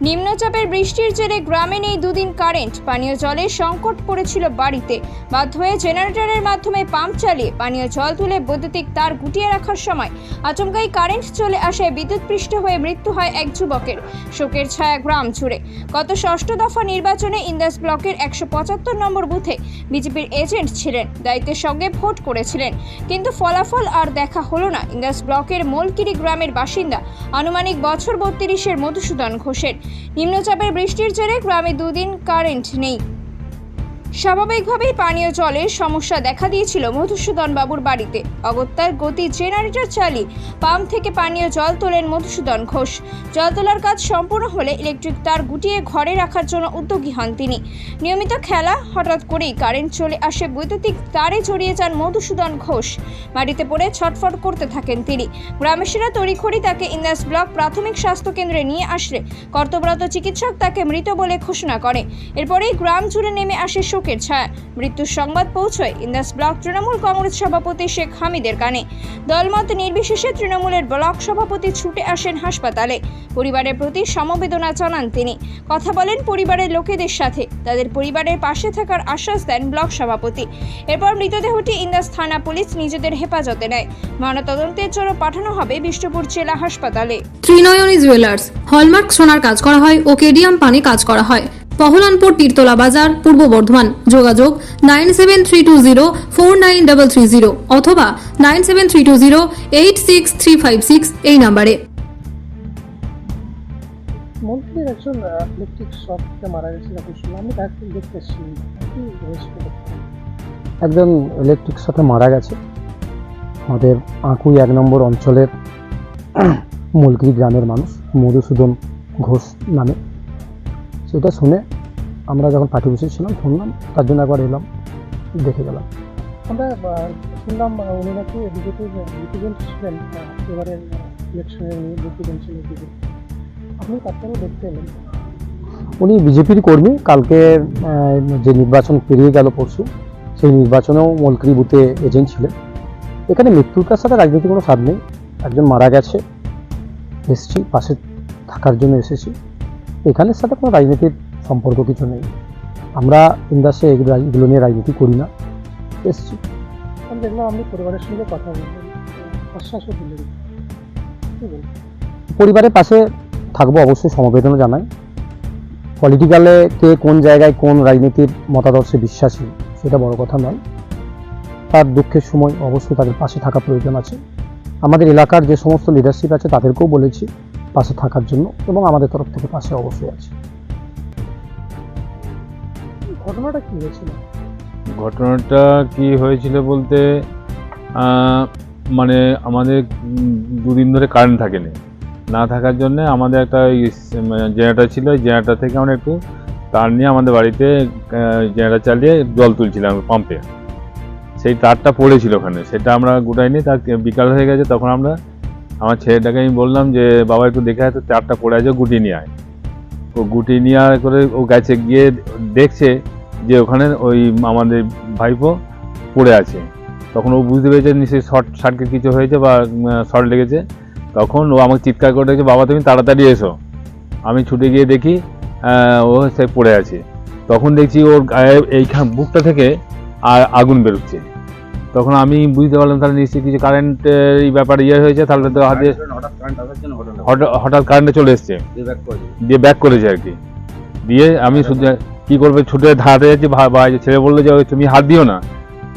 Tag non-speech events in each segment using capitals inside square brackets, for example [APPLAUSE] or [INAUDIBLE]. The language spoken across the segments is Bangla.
নিম্নচাপের বৃষ্টির জেরে গ্রামে নেই দুদিন কারেন্ট। পানীয় জলের সংকট পড়েছিল বাড়িতে। বাধ্য হয়ে জেনারেটরের মাধ্যমে পাম্প চালিয়ে পানীয় জল তুলে বৈদ্যুতিক তার গুটিয়ে রাখার সময় আচমকাই কারেন্ট চলে আসায় বিদ্যুৎপৃষ্ট হয়ে মৃত্যু হয় এক যুবকের। শোকের ছায়া গ্রাম জুড়ে। গত ষষ্ঠ দফা নির্বাচনে ইন্দাস ব্লকের একশো পঁচাত্তর নম্বর বুথে বিজেপির এজেন্ট ছিলেন। দায়িত্বের সঙ্গে ভোট করেছিলেন। কিন্তু ফলাফল আর দেখা হলো না। ইন্দাস ব্লকের মোলকিরি গ্রামের বাসিন্দা আনুমানিক বছর বত্রিশের মধুসূদন ঘোষের। নিম্নচাপের বৃষ্টির জেরে গ্রামে দুদিন কারেন্ট নেই। স্বাভাবিকভাবেই পানীয় জলের সমস্যা দেখা দিয়েছিল মধুসূদন বাবুর বাড়িতে। অগত্যার গতি জেনারেটর চালিয়ে পাম্প থেকে পানীয় জল তোলেন মধুসূদন ঘোষ। জল তোলার কাজ সম্পূর্ণ হলে ইলেকট্রিক তার গুটিয়ে ঘরে রাখার জন্য উদ্যোগী হন তিনি। নিয়মিত খেলা, হঠাৎ করেই কারেন্ট চলে আসে বৈদ্যুতিক তারে জড়িয়ে যান মধুসূদন ঘোষ। মাটিতে পড়ে ছটফট করতে থাকেন তিনি। গ্রামবাসীরা তড়িঘড়ি তাকে ইন্দাস ব্লক প্রাথমিক স্বাস্থ্য কেন্দ্রে নিয়ে আসলে কর্তব্যরত চিকিৎসক তাকে মৃত বলে ঘোষণা করে। এরপরেই গ্রাম জুড়ে নেমে আসে শোকের ছায়া। মৃত্যুর সংবাদ পৌঁছয় ইন্দাস ব্লক তৃণমূল কংগ্রেস সভাপতি শেখ হামিদের কানে। দলমত নির্বিশেষে তৃণমূলের ব্লক সভাপতি ছুটে আসেন হাসপাতালে। পরিবারের প্রতি সমবেদনা জানান তিনি। কথা বলেন পরিবারের লোকেদের সাথে। তাদের পরিবারের পাশে থাকার আশ্বাস দেন ব্লক সভাপতি। এরপর মৃতদেহটি ইন্দাস থানা পুলিশ নিজেদের হেফাজতে নেয়। ময়নাতদন্তের জন্য পাঠানো হবে বিষ্ণুপুর জেলা হাসপাতালে। ত্রিনয়নী জুয়েলার্স, হলমার্ক সোনার কাজ করা হয় ও কেডিয়াম পানি কাজ করা হয়। পহলানপুর তীরতলা বাজার পূর্ব বর্ধমান। যোগাযোগ nine seven three two zero four nine double three zero অথবা nine seven three two zero eight six three five six এই নাম্বারে। মন্ত্রীর একজন ইলেকট্রিক শক মারা গেছে শুনলাম আমি তাকে দেখতে একজন ইলেকট্রিক সাথে মারা গেছে। আমাদের আঁকুই এক নম্বর অঞ্চলের [CLEARS THROAT] মলকিরি গ্রামের মানুষ মধুসূদন ঘোষ নামে। সেটা শুনে আমরা যখন পার্টি অফিসে ছিলাম শুনলাম তার জন্য একবার এলাম দেখে গেলাম। আমরা শুনলাম উনি নাকি বিজেপির রিপ্রেজেন্ট ছিলেন এবারের ইলেকশনে রিপ্রেজেন্ট ছিলেন। আপনি তারপরেও দেখতে এলেন? উনি বিজেপির কর্মী কালকে যে নির্বাচন পেরিয়ে গেল পরশু সেই নির্বাচনেও মলকিরি বুথে এজেন্ট ছিলেন। এখানে মৃত্যুর মৃত্যুটার সাথে রাজনীতি কোনো স্বাদ নেই। একজন মারা গেছে এসেছি পাশে থাকার জন্য এসেছি। এখানের সাথে কোনো রাজনীতির সম্পর্ক কিছু নেই। আমরা ইন্দাসে এগুলো নিয়ে রাজনীতি করি না। এসেছি দেখলাম আপনি পরিবারের সঙ্গে কথা বললেন আশ্বাসও দিলেন। বলবেন পরিবারের পাশে থাকব অবশ্যই সমবেদনা জানাই। পলিটিক্যালে কে কোন জায়গায় কোন রাজনীতির মতাদর্শে বিশ্বাসী সেটা বড় কথা নয়। তার দুঃখের সময় অবশ্যই তাদের পাশে থাকা প্রয়োজন আছে। আমাদের এলাকার যে সমস্ত লিডারশিপ আছে তাদেরকেও বলেছি। পাশে থাকার জন্য এবং আমাদের তরফ থেকে পাশে অবশ্যই আছে। ঘটনাটা কি হয়েছিল? ঘটনাটা কি হয়েছিল বলতে মানে আমাদের দুদিন ধরে কারেন্ট থাকেনি। না থাকার জন্য আমাদের একটা জেনারেটার ছিল জেনারেটার থেকে আমরা একটু তার নিয়ে আমাদের বাড়িতে জেনারেটার চালিয়ে জল তুলছিলাম পাম্পে সেই তারটা পড়েছিল ওখানে, সেটা আমরা গুটাইনি, তার বিকাল হয়ে গেছে, তখন আমরা আমার ছেলেটাকে আমি বললাম যে, বাবা, একটু দেখে তো তারটা পড়ে আছে গুটিয়ে নিয়ে আয়। ও গুটি নিয়ে করে ও গেছে, গিয়ে দেখছে যে ওখানে ওই আমাদের ভাইপো পড়ে আছে। তখন ও বুঝতে পেরেছে নিশ্চয়ই শর্ট সার্কিট কিছু হয়েছে বা শর্ট লেগেছে। তখন ও আমাকে চিৎকার করে ডেকেছে বাবা, তুমি তাড়াতাড়ি এসো। আমি ছুটে গিয়ে দেখি ও সে পড়ে আছে। তখন দেখছি ওর গায়ে এইখান, বুকটা থেকে আর আগুন বেরোচ্ছে। তখন আমি বুঝতে পারলাম তাহলে নিশ্চয়ই কিছু কারেন্টের এই ব্যাপারে ইয়ে হয়েছে তাহলে তো হাতে হঠাৎ হঠাৎ কারেন্টে চলে এসছে। দিয়ে ব্যাক করেছে আর কি। দিয়ে আমি শুধু কি করবে ছুটে ধাতে যাচ্ছি ভাই ছেলে বলল যে ওই তুমি হাত দিও না।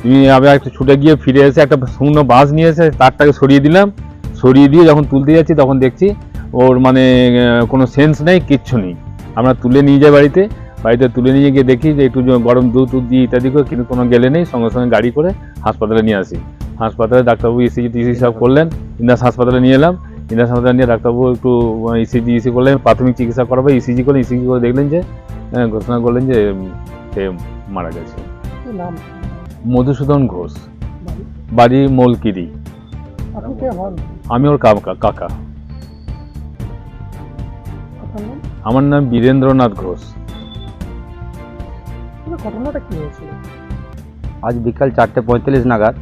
তুমি আবার একটা ছুটে গিয়ে ফিরে এসে একটা শূন্য বাঁশ নিয়ে এসে তারটাকে সরিয়ে দিলাম। সরিয়ে দিয়ে যখন তুলতে যাচ্ছি তখন দেখছি ওর মানে কোনো সেন্স নেই কিচ্ছু নেই। আমরা তুলে নিয়ে যাই বাড়িতে। বাড়িতে তুলে নিয়ে গিয়ে দেখি যে একটু গরম দুধ টুধ দিয়ে ইত্যাদি করে কিন্তু কোনো গেলে নেই সঙ্গে সঙ্গে গাড়ি করে হাসপাতালে নিয়ে আসি। হাসপাতালে ডাক্তারবাবু ইসিজি টিসি সব করলেন ইন্দাস হাসপাতালে নিয়ে এলাম। ইন্দাস হাসপাতালে নিয়ে ডাক্তারবাবু একটু ইসিজি ইসি করলেন প্রাথমিক চিকিৎসা করাবে ইসিজি করে ইসিজি করে দেখলেন যে ঘোষণা করলেন যে সে মারা গেছে। মধুসূদন ঘোষ। বাড়ি? মোলকিরি। আমি ওর কাকা কাকা। আমার নাম বীরেন্দ্রনাথ ঘোষ। পুরো ঘটনাটা কি হয়েছিল? আজ বিকাল চারটে পঁয়তাল্লিশ নাগাদ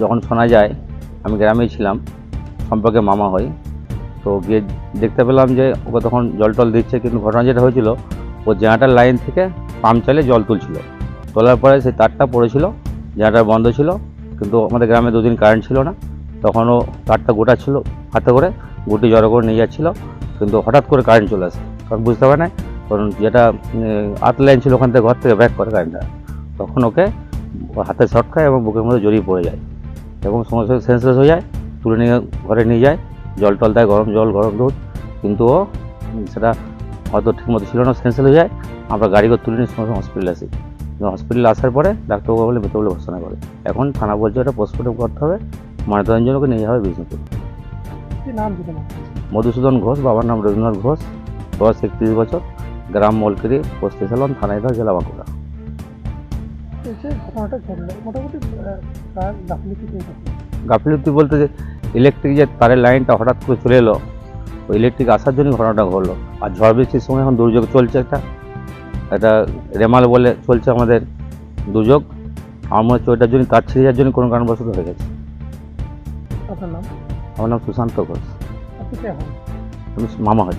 যখন শোনা যায়, আমি গ্রামেই ছিলাম, সম্পর্কে মামা হই, তো গিয়ে দেখতে পেলাম যে ওকে তখন জল টল দিচ্ছে, কিন্তু ঘটনা যেটা হয়েছিল, ও জেনারেটার লাইন থেকে পাম্প চালিয়ে জল তুলছিল। তোলার পরে সেই তারটা পড়েছিল জেনারেটার বন্ধ ছিল, কিন্তু আমাদের গ্রামে দুদিন কারেন্ট ছিল না। তখন ও তারটা গোটা ছিল হাতে করে, গুটি জড়ো করে নিয়ে যাচ্ছিল, কিন্তু হঠাৎ করে কারেন্ট চলে আসে। কারণ বুঝতে পারে না কারণ যেটা আট লাইন ছিল ওখান থেকে ঘর থেকে ব্যাক করে কারেন্টটা তখন ওকে হাতে শর্ট খায় এবং বুকের মধ্যে জড়িয়ে পড়ে যায় এবং সঙ্গে সঙ্গে সেন্সলেস হয়ে যায় তুলে নিয়ে ঘরে নিয়ে যায় জল টল দেয় গরম জল গরম দুধ কিন্তু ও সেটা হয়তো ঠিকমতো ছিল না সেন্সেল হয়ে যায়। আমরা গাড়ি করে তুলে নিয়ে সঙ্গে সঙ্গে হসপিটালে আসি। হসপিটালে আসার পরে ডাক্তারবাবু বলে মৃত বলে ঘোষণা করে এখন থানা বলছে ওটা পোস্টমর্টম করতে হবে ওকে নিয়ে যাবে বিষ্ণুপুর। কি নাম মধুসূদন ঘোষ বাবার নাম রবীন্দ্রনাথ ঘোষ বয়স একত্রিশ বছর। গ্রাম মলকিরি পোস্ট স্টেশন থানাইদার জেলা বাঁকুড়া। গাফিলতি বলতে যে ইলেকট্রিক যে তারের লাইনটা হঠাৎ করে চলে এলো ওই ইলেকট্রিক আসার জন্য ঘটনাটা ঘটলো। আর ঝড় বৃষ্টির সময় এখন দুর্যোগ চলছে একটা। একটা রেমাল বলে চলছে আমাদের দুর্যোগ। আমার মনে হচ্ছে ওইটার জন্য তার ছিঁড়ে যাওয়ার জন্য কোনো কারণবশত হয়ে গেছে। আপনার নাম? আমার নাম সুশান্ত ঘোষ। আপনি আমি মামা হয়